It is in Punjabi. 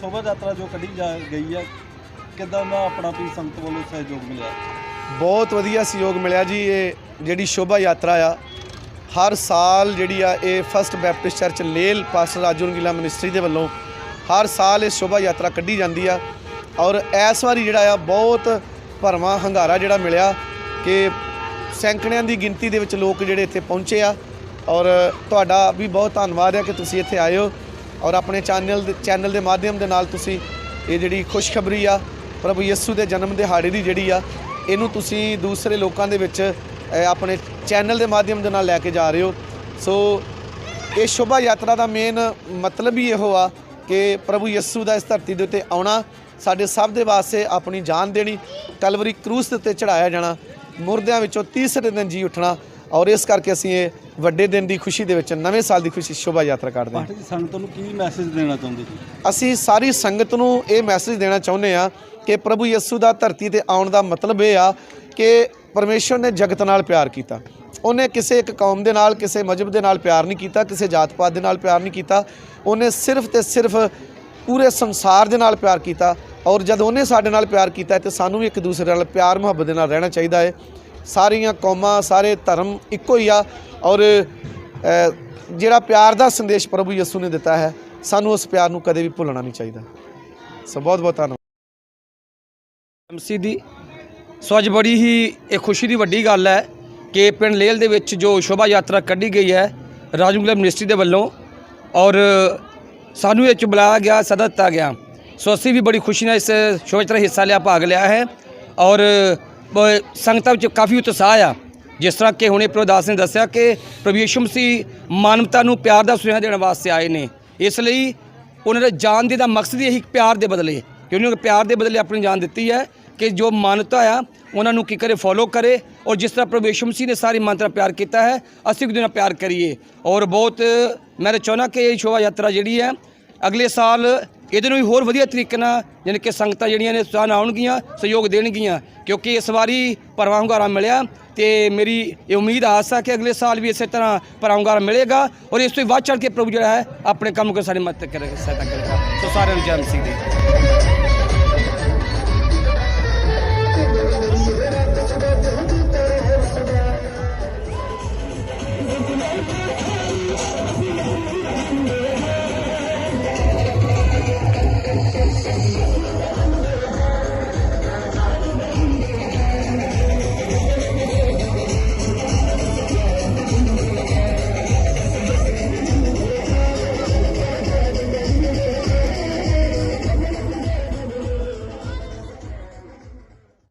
ਸ਼ੋਭਾ ਯਾਤਰਾ ਜੋ ਕੱਢੀ ਜਾ ਗਈ ਹੈ, ਕਿਦਾਂ ਦਾ ਆਪਣਾ ਵੀ ਸੰਗਤ ਵੱਲੋਂ ਸਹਿਯੋਗ ਮਿਲਿਆ? ਬਹੁਤ ਵਧੀਆ ਸਹਿਯੋਗ ਮਿਲਿਆ ਜੀ, ਇਹ ਜਿਹੜੀ ਸ਼ੋਭਾ ਯਾਤਰਾ ਆ, ਹਰ ਸਾਲ ਜਿਹੜੀ ਆ ਇਹ ਫਸਟ ਬੈਪਟਿਸਟ ਚਰਚ ਲੇਲ ਪਾਸਟਰ ਰਾਜੂ ਰੰਗੀਲਾ ਮਿਨਿਸਟਰੀ ਦੇ ਵੱਲੋਂ ਹਰ ਸਾਲ ਇਹ ਸ਼ੋਭਾ ਯਾਤਰਾ ਕੱਢੀ ਜਾਂਦੀ ਆ। ਔਰ ਇਸ ਵਾਰੀ ਜਿਹੜਾ ਆ, ਬਹੁਤ ਭਰਵਾਂ ਹੰਗਾਰਾ ਜਿਹੜਾ ਮਿਲਿਆ ਕਿ ਸੈਂਕੜਿਆਂ ਦੀ ਗਿਣਤੀ ਦੇ ਵਿੱਚ ਲੋਕ ਜਿਹੜੇ ਇੱਥੇ ਪਹੁੰਚੇ ਆ। ਔਰ ਤੁਹਾਡਾ ਵੀ ਬਹੁਤ ਧੰਨਵਾਦ ਹੈ ਕਿ ਤੁਸੀਂ ਇੱਥੇ ਆਏ ਹੋ। ਔਰ ਆਪਣੇ ਚੈਨਲ ਦੇ ਚੈਨਲ ਦੇ ਮਾਧਿਅਮ ਦੇ ਨਾਲ ਤੁਸੀਂ ਇਹ ਜਿਹੜੀ ਖੁਸ਼ਖਬਰੀ ਆ, ਪ੍ਰਭੂ ਯਿਸੂ ਦੇ ਜਨਮ ਦਿਹਾੜੇ ਦੀ ਜਿਹੜੀ ਆ, ਇਹਨੂੰ ਤੁਸੀਂ ਦੂਸਰੇ ਲੋਕਾਂ ਦੇ ਵਿੱਚ ਆਪਣੇ ਚੈਨਲ ਦੇ ਮਾਧਿਅਮ ਦੇ ਨਾਲ ਲੈ ਕੇ ਜਾ ਰਹੇ ਹੋ। ਸੋ ਇਹ ਸ਼ੋਭਾ ਯਾਤਰਾ ਦਾ ਮੇਨ ਮਤਲਬ ਹੀ ਇਹੋ ਆ ਕਿ ਪ੍ਰਭੂ ਯਿਸੂ ਦਾ ਇਸ ਧਰਤੀ ਦੇ ਉੱਤੇ ਆਉਣਾ, ਸਾਡੇ ਸਭ ਦੇ ਵਾਸਤੇ ਆਪਣੀ ਜਾਨ ਦੇਣੀ, ਕਲਵਰੀ ਕਰੂਸ ਦੇ ਉੱਤੇ ਚੜਾਇਆ ਜਾਣਾ, ਮੁਰਦਿਆਂ ਵਿੱਚੋਂ ਤੀਸਰੇ ਦਿਨ ਜੀ ਉੱਠਣਾ ਔਰ ਇਸ ਕਰਕੇ ਅਸੀਂ ਇਹ ਵੱਡੇ ਦਿਨ ਦੀ ਖੁਸ਼ੀ ਦੇ ਵਿੱਚ ਨਵੇਂ ਸਾਲ ਦੀ ਖੁਸ਼ੀ ਸ਼ੋਭਾ ਯਾਤਰਾ ਕੱਢਦੇ ਹਾਂ। ਪਾਠਕ ਜੀ ਸੰਗਤ ਨੂੰ ਕੀ ਮੈਸੇਜ ਦੇਣਾ ਚਾਹੁੰਦੇ ਜੀ? ਅਸੀਂ ਸਾਰੀ ਸੰਗਤ ਨੂੰ ਇਹ ਮੈਸੇਜ ਦੇਣਾ ਚਾਹੁੰਦੇ ਆ ਕਿ ਪ੍ਰਭੂ ਯਿਸੂ ਦਾ ਧਰਤੀ ਤੇ ਆਉਣ ਦਾ ਮਤਲਬ ਇਹ ਆ ਕਿ ਪਰਮੇਸ਼ਵਰ ਨੇ ਜਗਤ ਨਾਲ ਪਿਆਰ ਕੀਤਾ। ਉਹਨੇ ਕਿਸੇ ਇੱਕ ਕੌਮ ਦੇ ਨਾਲ ਕਿਸੇ ਮਜਬ ਦੇ ਨਾਲ ਪਿਆਰ ਨਹੀਂ ਕੀਤਾ ਕਿਸੇ ਜਾਤ ਪਾਤ ਦੇ ਨਾਲ ਪਿਆਰ ਨਹੀਂ ਕੀਤਾ। ਉਹਨੇ ਸਿਰਫ ਤੇ ਸਿਰਫ ਪੂਰੇ ਸੰਸਾਰ ਦੇ ਨਾਲ ਪਿਆਰ ਕੀਤਾ ਔਰ ਜਦ ਉਹਨੇ ਸਾਡੇ ਨਾਲ ਪਿਆਰ ਕੀਤਾ ਤੇ ਸਾਨੂੰ ਵੀ ਇੱਕ ਦੂਸਰੇ ਨਾਲ ਪਿਆਰ ਮੁਹੱਬਤ ਦੇ ਨਾਲ ਰਹਿਣਾ ਚਾਹੀਦਾ ਹੈ। ਸਾਰੀਆਂ ਕੌਮਾਂ, ਸਾਰੇ ਧਰਮ ਇੱਕੋ ਹੀ ਆ ਔਰ ਜਿਹੜਾ ਪਿਆਰ ਦਾ ਸੰਦੇਸ਼ ਪ੍ਰਭੂ ਯਿਸੂ ਨੇ ਦਿੱਤਾ ਹੈ, ਸਾਨੂੰ ਉਸ ਪਿਆਰ ਨੂੰ ਕਦੇ ਵੀ ਭੁੱਲਣਾ ਨਹੀਂ ਚਾਹੀਦਾ। ਸੋ ਬਹੁਤ ਬਹੁਤ ਧੰਨਵਾਦ। ਐਮਸੀ ਦੀ, ਸੋ ਅੱਜ ਬੜੀ ਹੀ ਇਹ ਖੁਸ਼ੀ ਦੀ ਵੱਡੀ ਗੱਲ ਹੈ ਕਿ ਪਿੰਡ ਲੇਲ ਦੇ ਵਿੱਚ ਜੋ ਸ਼ੋਭਾ ਯਾਤਰਾ ਕੱਢੀ ਗਈ ਹੈ ਰਾਜੂਗਲਾ ਮਿਨਿਸਟਰੀ ਦੇ ਵੱਲੋਂ ਔਰ ਸਾਨੂੰ ਇਹ 'ਚ ਬੁਲਾਇਆ ਗਿਆ, ਸੱਦਾ ਦਿੱਤਾ ਗਿਆ। ਸੋ ਅਸੀਂ ਵੀ ਬੜੀ ਖੁਸ਼ੀ ਨਾਲ ਇਸ ਸ਼ੋਭਾ ਯਾਤਰਾ ਹਿੱਸਾ ਲਿਆ, ਭਾਗ ਲਿਆ ਹੈ ਔਰ ਸੰਗਤਾਂ ਵਿੱਚ ਕਾਫੀ ਉਤਸ਼ਾਹ ਆ। ਜਿਸ ਤਰ੍ਹਾਂ ਕਿ ਹੁਣੇ ਪ੍ਰਭਦਾਸ ਨੇ ਦੱਸਿਆ ਕਿ ਪ੍ਰਭੂ ਯਿਸੂ ਮਸੀਹ ਮਾਨਵਤਾ ਨੂੰ ਪਿਆਰ ਦਾ ਸੁਨੇਹਾ ਦੇਣ ਵਾਸਤੇ ਆਏ ਨੇ। ਇਸ ਲਈ ਉਹਨਾਂ ਦੇ ਜਾਨ ਦੇ ਦਾ ਮਕਸਦ ਹੀ ਇਹੀ ਪਿਆਰ ਦੇ ਬਦਲੇ। ਕਿ ਉਹਨਾਂ ਨੇ ਪਿਆਰ ਦੇ ਬਦਲੇ ਆਪਣੀ ਜਾਨ ਦਿੱਤੀ ਹੈ ਕਿ ਜੋ ਮਾਨਵਤਾ ਆ, ਉਹਨਾਂ ਨੂੰ ਕੀ ਕਰੇ ਫੋਲੋ ਕਰੇ ਔਰ ਜਿਸ ਤਰ੍ਹਾਂ ਪ੍ਰਭੂ ਯਿਸੂ ਮਸੀਹ ਨੇ ਸਾਰੀ ਮਾਨਵਤਾ ਨਾਲ ਪਿਆਰ ਕੀਤਾ ਹੈ, ਅਸੀਂ ਵੀ ਉਹਦੇ ਨਾਲ ਪਿਆਰ ਕਰੀਏ। ਔਰ ਬਹੁਤ, ਮੈਂ ਚਾਹੁੰਦਾ ਕਿ ਇਹ ਸ਼ੋਭਾ ਯਾਤਰਾ ਜਿਹੜੀ ਹੈ ਅਗਲੇ ਸਾਲ ਇਹਦੇ ਨੂੰ ਵੀ ਹੋਰ ਵਧੀਆ ਤਰੀਕੇ ਨਾਲ ਯਾਨੀ ਕਿ ਸੰਗਤਾਂ ਜਿਹੜੀਆਂ ਨੇ ਉਤਸ਼ਾਹ ਆਉਣਗੀਆਂ ਸਹਿਯੋਗ ਦੇਣਗੀਆਂ, ਕਿਉਂਕਿ ਇਸ ਵਾਰੀ ਭਰਵਾਂ ਹੁੰਗਾਰਾ ਮਿਲਿਆ ਤੇ ਮੇਰੀ ਇਹ ਉਮੀਦ ਆਸ ਆ ਕਿ ਅਗਲੇ ਸਾਲ ਵੀ ਇਸੇ ਤਰ੍ਹਾਂ ਭਰਵਾਂ ਹੁੰਗਾਰਾ ਮਿਲੇਗਾ ਔਰ ਇਸ ਤੋਂ ਵੱਧ ਚੜ੍ਹ ਕੇ ਪ੍ਰਭੂ ਜਿਹੜਾ ਹੈ ਆਪਣੇ ਕੰਮ ਕਰ ਸਾਡੇ ਮਦਦ ਕਰੇਗਾ ਸਹਾਇਤਾ ਕਰੇਗਾ। ਸੋ ਸਾਰਿਆਂ ਨੂੰ ਜੈ ਮਸੀਹ ਦੀ।